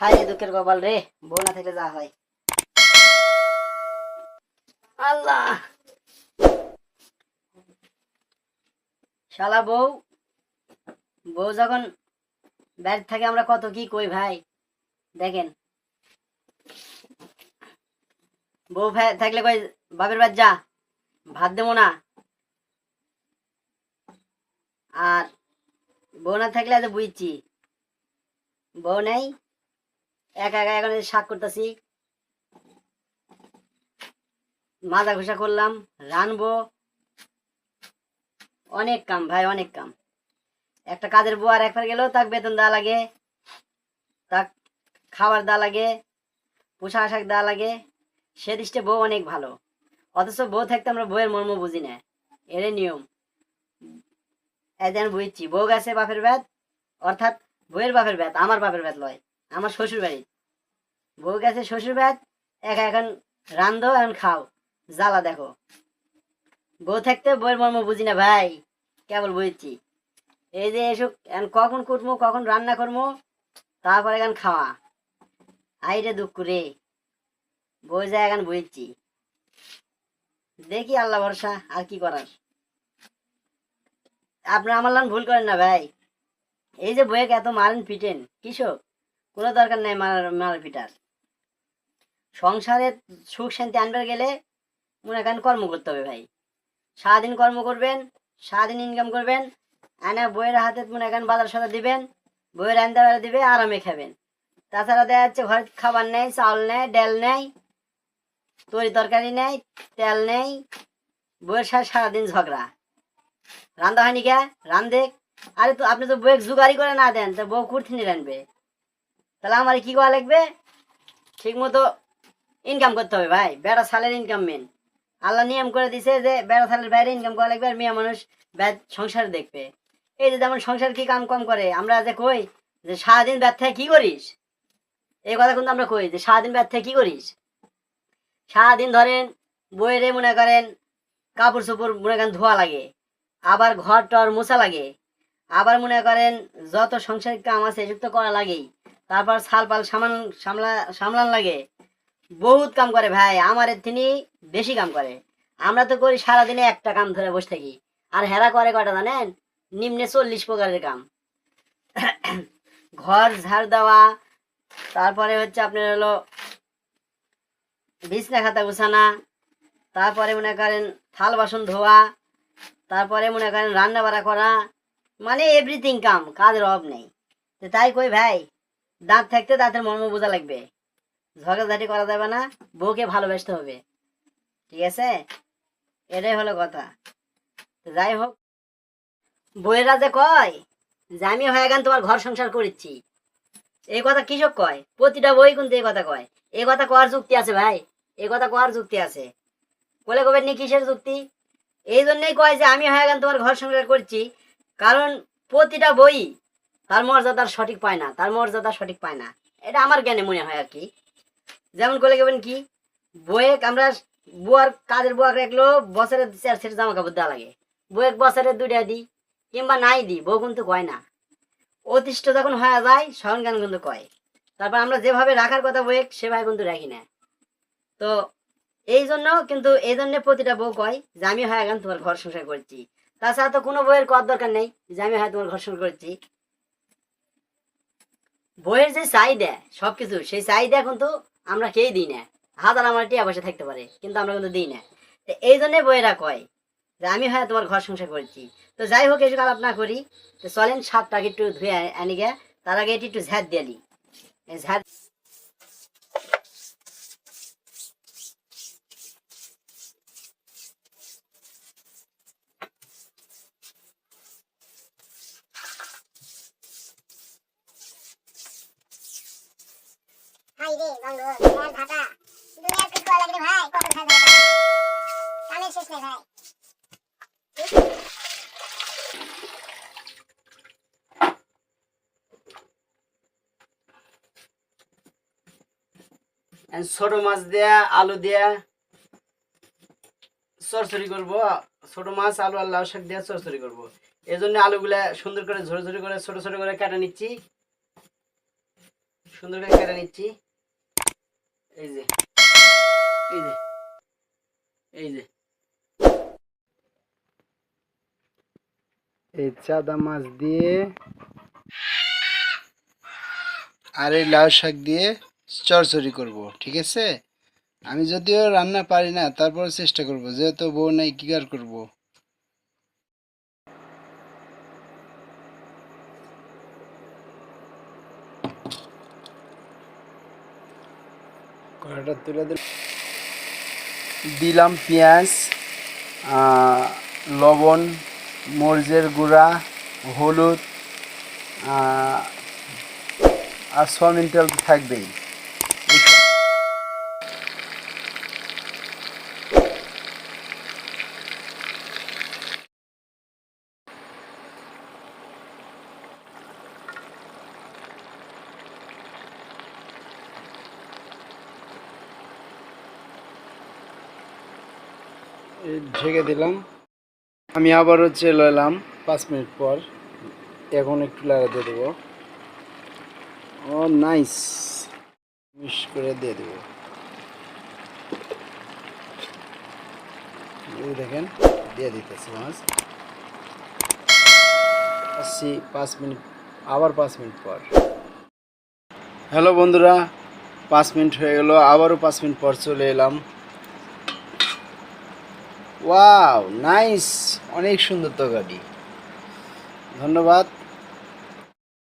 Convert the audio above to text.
হায় দুঃখের কপাল রে, বউ না থাকলে যা হয়। আল্লাহ। শালা বউ বউ যখন বাড়ি থাকে আমরা কত কি কই ভাই, দেখেন। বউ থাকলে কই বাপের বাদ যা, ভাত দেবো না। আর বউ না থাকলে আজ বুঝছি। বউ নেই একা একা এখন শাক করতেছি। মাজা ঘষা করলাম, রানবো। অনেক কাম, ভাই, অনেক কাম। একটা কাজের বউ আর একবার গেলেও তাক বেতন দেওয়া লাগে, তাক খাবার দেওয়া লাগে, পোশাক আশাক দেওয়া লাগে। সে দৃষ্টে বউ অনেক ভালো। অথচ বউ থাকতে আমরা বউয়ের মর্ম বুঝি না। এর নিয়ম। এদিন বুঝছি, বউ গেছে বাপের ব্যাত অর্থাৎ বউয়ের বাপের ব্যাত আমার বাপের ব্যাত লয়। আমার শ্বশুর বাড়ি বউ গেছে শ্বশুর ব্যাত একা এখন রান্ধো, এখন খাও। জ্বালা দেখো। বউ থাকতে বউয়ের মর্ম বুঝি না ভাই, কেবল বুঝছি। এই যে এসব, এখন কখন কুটমো, কখন রান্না করব তারপরে এখন খাওয়া। আইরে দুঃখ রে। বউ যায় এখন বুঝছি। দেখি আল্লাহ ভরসা, আর কি করার। আপনার আমার ভুল করেন না ভাই। এই যে বইয়ের এত মারেন পিটেন কৃষক কোনো দরকার নাই মার পিটার। সংসারে সুখ শান্তি আনবার গেলে মনে করেন কর্ম করতে হবে ভাই। সারাদিন কর্ম করবেন, সারাদিন ইনকাম করবেন আনা বইয়ের হাতে মনে করেন বাজার সাদা দিবেন, বইয়ের আনতে বেড়া দিবে, আরামে খাবেন। তাছাড়া দেখা যাচ্ছে ঘরে খাবার নেই চাউল নেই, ডাল নেই, তরি তরকারি নেই, তেল নেই, বইয়ের সাথে সারাদিন ঝগড়া। রান্দা হয়নি কে? রান্ধে আরে তো আপনি তো বইয়ের জুগারি করে না দেন, তো বউ কুর্থিনি রানবে তাহলে আমার কি করা লাগবে? ঠিক মতো ইনকাম করতে হবে ভাই। বেড়া সালের ইনকাম মেন আল্লাহ নিয়ম করে দিছে যে বেড়া সালের বাইরে ইনকাম করা লাগবে আর মেয়ে মানুষ ব্যাট সংসার দেখবে। এই যে যেমন সংসার কি কাম কম করে, আমরা যে কই যে সারাদিন ব্যাট থেকে কি করিস? এই কথা কিন্তু আমরা কই যে সারাদিন ব্যাট থেকে কি করিস? সারাদিন ধরেন বইয়েরে মনে করেন কাপড় চোপড় মনে করেন ধোয়া লাগে, আবার ঘর টর মোছা লাগে, আবার মনে করেন যত সংসারিক কাম আছে এসব তো করা লাগেই। তারপর ছাল পাল সামান সামলা সামলান লাগে। বহুত কাম করে ভাই, আমার তিনি বেশি কাম করে। আমরা তো করি সারাদিনে একটা কাম ধরে বসে থাকি। আর হেরা করে কটা জানেন? নিম্নে চল্লিশ প্রকারের কাম। ঘর, ঝাড় দেওয়া, তারপরে হচ্ছে আপনার হলো বিছনা খাতা গুছানা, তারপরে মনে করেন থাল বাসন ধোয়া, তারপরে মনে করেন রান্না বাড়া করা মানে এভরিথিং কাম, কাজের অভাব নেই। তাই কই ভাই দাঁত থাকতে দাঁতের মর্ম বোঝা লাগবে। ঝগড়াঝাটি করা যাবে না, বউকে ভালোবাসতে হবে। ঠিক আছে? এটাই হলো কথা। যাই হোক বইয়েরা যে কয় যে, আমি হয়ে গেন তোমার ঘর সংসার করেছি। এই কথা কৃষক কয়? প্রতিটা বই কিন্তু এই কথা কয়। এই কথা কওয়ার যুক্তি আছে ভাই। এই কথা কওয়ার যুক্তি আছে। বলে কবেন নি কিসের যুক্তি? এই জন্যই কয় যে, আমি হয়ে গেন তোমার ঘর সংসার করছি। কারণ প্রতিটা বই তার মর্যাদার সঠিক পায় না, তার মর্যাদা সঠিক পায় না। এটা আমার জ্ঞানে মনে হয় আর কি। যেমন করে গেবেন কি বইয়ে আমরা বুয়ার কাজের বুয়া রাখল বছরে চার সেট জামা কাপড় দেওয়া লাগে। বইয়ের বছরে দুইটা দিই, কিংবা নাই দিই, বউ কিন্তু কয় না। অতিষ্ঠ যখন হয়ে যায় সহন জ্ঞান কিন্তু কয়। তারপর আমরা যেভাবে রাখার কথা বইয়ে সেভাবে কিন্তু রাখি না। তো এই জন্য কিন্তু এই জন্য প্রতিটা বউ কয় যে, আমি হয়ে গেলাম তোমার ঘর সংসার করছি। তাছাড়া তো কোনো বইয়ের কর দরকার নেই যে, আমি হয় তোমার ঘর সংসার করছি। বইয়ের যে চাহিদা, সবকিছু, সেই চাহিদা কিন্তু আমরা কেই দিই না। হাজার আমার টিয়া বসে থাকতে পারে, কিন্তু আমরা কিন্তু দিই না। তো এই জন্যে বইয়েরা কয় যে, আমি হয় তোমার ঘর সংসার করছি। তো যাই হোক এসব আলাপ না করি। তো চলেন সাতটাকে একটু ধুয়ে আনি গে তার আগে এটি একটু ঝ্যাট দিয়ে দিই ছোট মাছ দেয়া, আলু দেয়া, চরচড়ি করব। ছোট মাছ, আলু আর লাউ শাক দেওয়া চরচড়ি করব। এই জন্য আলুগুলা সুন্দর করে ঝরে ঝরে করে, ছোট ছোট করে কেটে নিচ্ছি। সুন্দর করে কেটে নিচ্ছি। এই যে এই যে এই যে এই চাদা মাছ দিয়ে আর এই লাউ শাক দিয়ে চরচড়ি করব ঠিক আছে? আমি যদিও রান্না পারি না তারপর চেষ্টা করব যেহেতু বউ নাই কি আর করব? কড়াটা তুলে দিল। দিলাম পেঁয়াজ লবণ মরিচের গুঁড়া হলুদ আর সয়াবিন তেল থাকবেই। ঢেকে দিলাম। আমি আবারও চলে এলাম পাঁচ মিনিট পর। এখন একটু লাগাতে দেবো। ও নাইস মিশ করে দিয়ে দেবো। দেখেন, দিয়ে দিতেছি মাছ। আসছি পাঁচ মিনিট, আবার পাঁচ মিনিট পর। হ্যালো বন্ধুরা, পাঁচ মিনিট হয়ে গেল। আবারও পাঁচ মিনিট পর চলে এলাম। ওয়াও নাইস অনেক সুন্দর তো গাড়ি। ধন্যবাদ।